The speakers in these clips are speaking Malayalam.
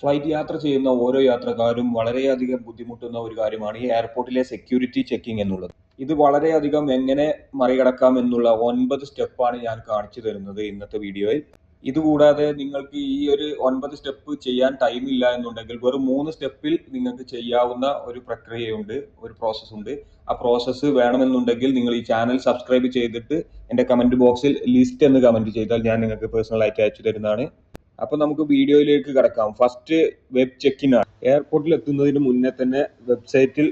ഫ്ലൈറ്റ് യാത്ര ചെയ്യുന്ന ഓരോ യാത്രക്കാരും വളരെയധികം ബുദ്ധിമുട്ടുന്ന ഒരു കാര്യമാണ് ഈ എയർപോർട്ടിലെ സെക്യൂരിറ്റി ചെക്കിംഗ് എന്നുള്ളത്. ഇത് വളരെയധികം എങ്ങനെ മറികടക്കാം എന്നുള്ള ഒൻപത് സ്റ്റെപ്പാണ് ഞാൻ കാണിച്ചു തരുന്നത് ഇന്നത്തെ വീഡിയോയിൽ. ഇതുകൂടാതെ നിങ്ങൾക്ക് ഈ ഒരു ഒൻപത് സ്റ്റെപ്പ് ചെയ്യാൻ ടൈം ഇല്ല എന്നുണ്ടെങ്കിൽ വെറും മൂന്ന് സ്റ്റെപ്പിൽ നിങ്ങൾക്ക് ചെയ്യാവുന്ന ഒരു പ്രക്രിയയുണ്ട് ഒരു പ്രോസസ്സ് ഉണ്ട്. ആ പ്രോസസ്സ് വേണമെന്നുണ്ടെങ്കിൽ നിങ്ങൾ ഈ ചാനൽ സബ്സ്ക്രൈബ് ചെയ്തിട്ട് എന്റെ കമന്റ് ബോക്സിൽ ലിസ്റ്റ് എന്ന് കമന്റ് ചെയ്താൽ ഞാൻ നിങ്ങൾക്ക് പേഴ്സണലായിട്ട് അയച്ചു തരുന്നതാണ്. അപ്പൊ നമുക്ക് വീഡിയോയിലേക്ക് കടക്കാം. ഫസ്റ്റ് വെബ് ചെക്കിൻ ആണ്. എയർപോർട്ടിൽ എത്തുന്നതിന് മുന്നേ തന്നെ വെബ്സൈറ്റിൽ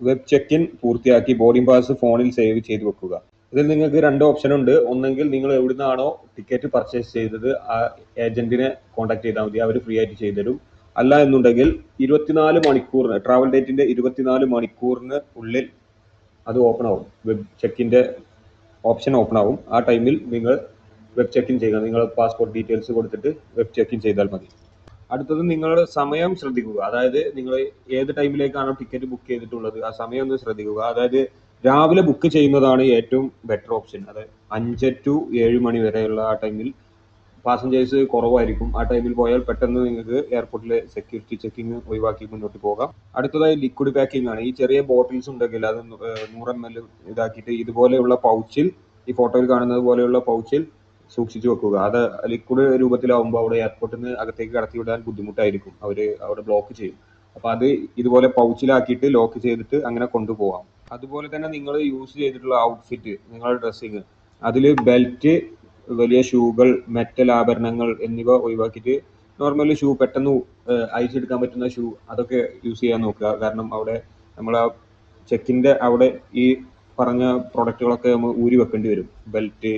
വെബ് ചെക്കിൻ പൂർത്തിയാക്കി ബോർഡിംഗ് പാസ് ഫോണിൽ സേവ് ചെയ്ത് വെക്കുക. ഇതിൽ നിങ്ങൾക്ക് രണ്ട് ഓപ്ഷൻ ഉണ്ട്. ഒന്നെങ്കിൽ നിങ്ങൾ എവിടുന്നാണോ ടിക്കറ്റ് പർച്ചേസ് ചെയ്തത് ആ ഏജന്റിനെ കോൺടാക്ട് ചെയ്താൽ മതി. അവർ ഫ്രീ ആയിട്ട് ചെയ്തുതരും. അല്ല എന്നുണ്ടെങ്കിൽ ഇരുപത്തിനാല് മണിക്കൂറിന് ട്രാവൽ ഡേറ്റിന്റെ ഇരുപത്തിനാല് മണിക്കൂറിന് ഉള്ളിൽ അത് ഓപ്പൺ ആവും. വെബ് ചെക്കിന്റെ ഓപ്ഷൻ ഓപ്പൺ ആവും. ആ ടൈമിൽ നിങ്ങൾ വെബ് ചെക്കിൻ ചെയ്യുക നിങ്ങൾ പാസ്പോർട്ട് ഡീറ്റെയിൽസ് കൊടുത്തിട്ട് വെബ് ചെക്കിൻ ചെയ്താൽ മതി. അടുത്തത് നിങ്ങളുടെ സമയം ശ്രദ്ധിക്കുക. അതായത് നിങ്ങൾ ഏത് ടൈമിലേക്കാണോ ടിക്കറ്റ് ബുക്ക് ചെയ്തിട്ടുള്ളത് ആ സമയം ഒന്ന് ശ്രദ്ധിക്കുക. അതായത് രാവിലെ ബുക്ക് ചെയ്യുന്നതാണ് ഏറ്റവും ബെറ്റർ ഓപ്ഷൻ അത് അഞ്ച് ടു ഏഴ് മണി വരെയുള്ള ആ ടൈമിൽ പാസഞ്ചേഴ്സ് കുറവായിരിക്കും. ആ ടൈമിൽ പോയാൽ പെട്ടെന്ന് നിങ്ങൾക്ക് എയർപോർട്ടിലെ സെക്യൂരിറ്റി ചെക്കിങ് ഒഴിവാക്കി മുന്നോട്ട് പോകാം. അടുത്തതായി ലിക്വിഡ് പാക്കിംഗ് ആണ്. ഈ ചെറിയ ബോട്ടിൽസ് ഉണ്ടെങ്കിൽ അത് നൂറ് എം എൽ ഇതാക്കിയിട്ട് ഇതുപോലെയുള്ള പൗച്ചിൽ ഈ ഫോട്ടോയിൽ കാണുന്നത് പോലെയുള്ള പൗച്ചിൽ സൂക്ഷിച്ചു വെക്കുക അത് ലിക്വിഡ് രൂപത്തിലാവുമ്പോൾ അവിടെ എയർപോർട്ടിൽ നിന്ന് അകത്തേക്ക് കടത്തി വിടാൻ ബുദ്ധിമുട്ടായിരിക്കും. അവർ അവിടെ ബ്ലോക്ക് ചെയ്യും. അപ്പൊ അത് ഇതുപോലെ പൗച്ചിലാക്കിയിട്ട് ലോക്ക് ചെയ്തിട്ട് അങ്ങനെ കൊണ്ടുപോകാം അതുപോലെ തന്നെ നിങ്ങൾ യൂസ് ചെയ്തിട്ടുള്ള ഔട്ട്ഫിറ്റ് നിങ്ങളുടെ ഡ്രസ്സിങ് അതിൽ ബെൽറ്റ് വലിയ ഷൂകൾ മെറ്റൽ ആഭരണങ്ങൾ എന്നിവ ഒഴിവാക്കിയിട്ട് നോർമലി ഷൂ പെട്ടെന്ന് അയച്ചെടുക്കാൻ പറ്റുന്ന ഷൂ അതൊക്കെ യൂസ് ചെയ്യാൻ നോക്കുക. കാരണം അവിടെ നമ്മൾ ആ ചെക്കിന്റെ അവിടെ ഈ പറഞ്ഞ പ്രൊഡക്റ്റുകളൊക്കെ നമ്മൾ ഊരി വെക്കേണ്ടി വരും. ബെൽറ്റ്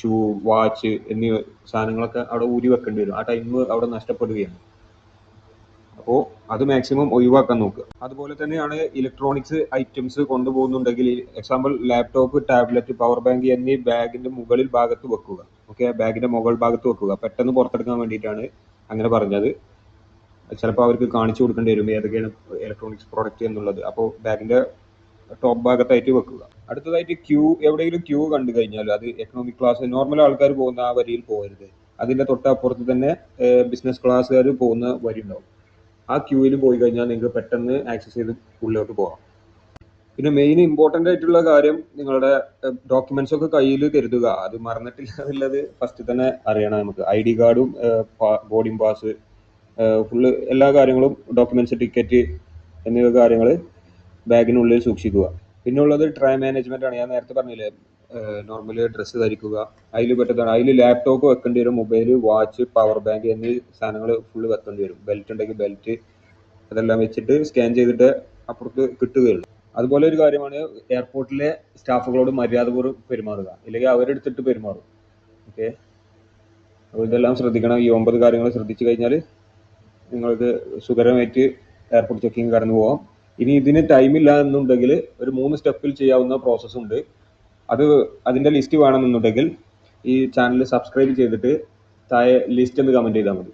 ഷൂ വാച്ച് എന്നീ സാധനങ്ങളൊക്കെ അവിടെ ഊരി വെക്കേണ്ടി വരും. ആ ടൈം അവിടെ നഷ്ടപ്പെടുകയാണ്. അപ്പോൾ അത് മാക്സിമം ഒഴിവാക്കാൻ നോക്കുക അതുപോലെ തന്നെയാണ് electronics items കൊണ്ടുപോകുന്നുണ്ടെങ്കിൽ example laptop tablet power bank എന്നീ ബാഗിന്റെ മുകളിൽ ഭാഗത്ത് വെക്കുക. ഓക്കെ ബാഗിന്റെ മുകൾ ഭാഗത്ത് വെക്കുക. പെട്ടെന്ന് പുറത്തെടുക്കാൻ വേണ്ടിയിട്ടാണ് അങ്ങനെ പറഞ്ഞത്. ചിലപ്പോൾ അവർക്ക് കാണിച്ചു കൊടുക്കേണ്ടി വരും ഏതൊക്കെയാണ് ഇലക്ട്രോണിക്സ് പ്രോഡക്റ്റ് എന്നുള്ളത്. അപ്പോൾ ബാഗിന്റെ ടോപ്പ് ഭാഗത്തായിട്ട് വെക്കുക. അടുത്തതായിട്ട് ക്യൂ എവിടെയെങ്കിലും ക്യൂ കണ്ടു കഴിഞ്ഞാൽ അത് എക്കണോമിക് ക്ലാസ് നോർമൽ ആൾക്കാർ പോകുന്ന ആ വരിയിൽ പോകരുത്. അതിന്റെ തൊട്ടപ്പുറത്ത് തന്നെ ബിസിനസ് ക്ലാസ്സുകാർ പോകുന്ന വരി ഉണ്ടാവും. ആ ക്യൂവിൽ പോയി കഴിഞ്ഞാൽ നിങ്ങൾക്ക് പെട്ടെന്ന് ആക്സസ് ചെയ്ത് ഉള്ളിലോട്ട് പോകാം. പിന്നെ മെയിൻ ഇമ്പോർട്ടന്റ് ആയിട്ടുള്ള കാര്യം നിങ്ങളുടെ ഡോക്യുമെന്റ്സ് ഒക്കെ കയ്യിൽ കരുതുക. അത് മറന്നിട്ടില്ല എന്നുള്ളത് ഫസ്റ്റ് തന്നെ അറിയണം നമുക്ക്. ഐ ഡി കാർഡും ബോർഡിംഗ് പാസ് ഫുള്ള് എല്ലാ കാര്യങ്ങളും ഡോക്യുമെന്റ്സ് ടിക്കറ്റ് എന്നിവ കാര്യങ്ങൾ ബാഗിനുള്ളിൽ സൂക്ഷിക്കുക. പിന്നെ ഉള്ളത് ട്രൈ മാനേജ്മെന്റ് ആണ്. ഞാൻ നേരത്തെ പറഞ്ഞില്ലേ നോർമലി ഡ്രസ്സ് ധരിക്കുക. അതിൽ പറ്റത്താണ്. അതിൽ ലാപ്ടോപ്പ് വെക്കേണ്ടി വരും മൊബൈൽ വാച്ച് പവർ ബാങ്ക് എന്നീ സാധനങ്ങൾ ഫുള്ള് വെക്കേണ്ടി വരും. ബെൽറ്റ് ഉണ്ടെങ്കിൽ ബെൽറ്റ് അതെല്ലാം വെച്ചിട്ട് സ്കാൻ ചെയ്തിട്ട് അപ്പുറത്ത് കിട്ടുകയുള്ളൂ. അതുപോലെ ഒരു കാര്യമാണ് എയർപോർട്ടിലെ സ്റ്റാഫുകളോട് മര്യാദപൂർവം പെരുമാറുക. ഇല്ലെങ്കിൽ അവരെടുത്തിട്ട് പെരുമാറും. ഓക്കെ അപ്പോൾ ഇതെല്ലാം ശ്രദ്ധിക്കണം. ഈ ഒമ്പത് കാര്യങ്ങൾ ശ്രദ്ധിച്ചു കഴിഞ്ഞാൽ നിങ്ങൾക്ക് സുഖകരമായിട്ട് എയർപോർട്ട് ചെക്കിങ് കടന്നു പോകാം ഇനി ഇതിന് ടൈമില്ല എന്നുണ്ടെങ്കിൽ ഒരു മൂന്ന് സ്റ്റെപ്പിൽ ചെയ്യാവുന്ന പ്രോസസ്സ് ഉണ്ട്. അത് അതിന്റെ ലിസ്റ്റ് വേണമെന്നുണ്ടെങ്കിൽ ഈ ചാനൽ സബ്സ്ക്രൈബ് ചെയ്തിട്ട് താഴെ ലിസ്റ്റ് എന്ന് കമന്റ് ചെയ്താൽ മതി.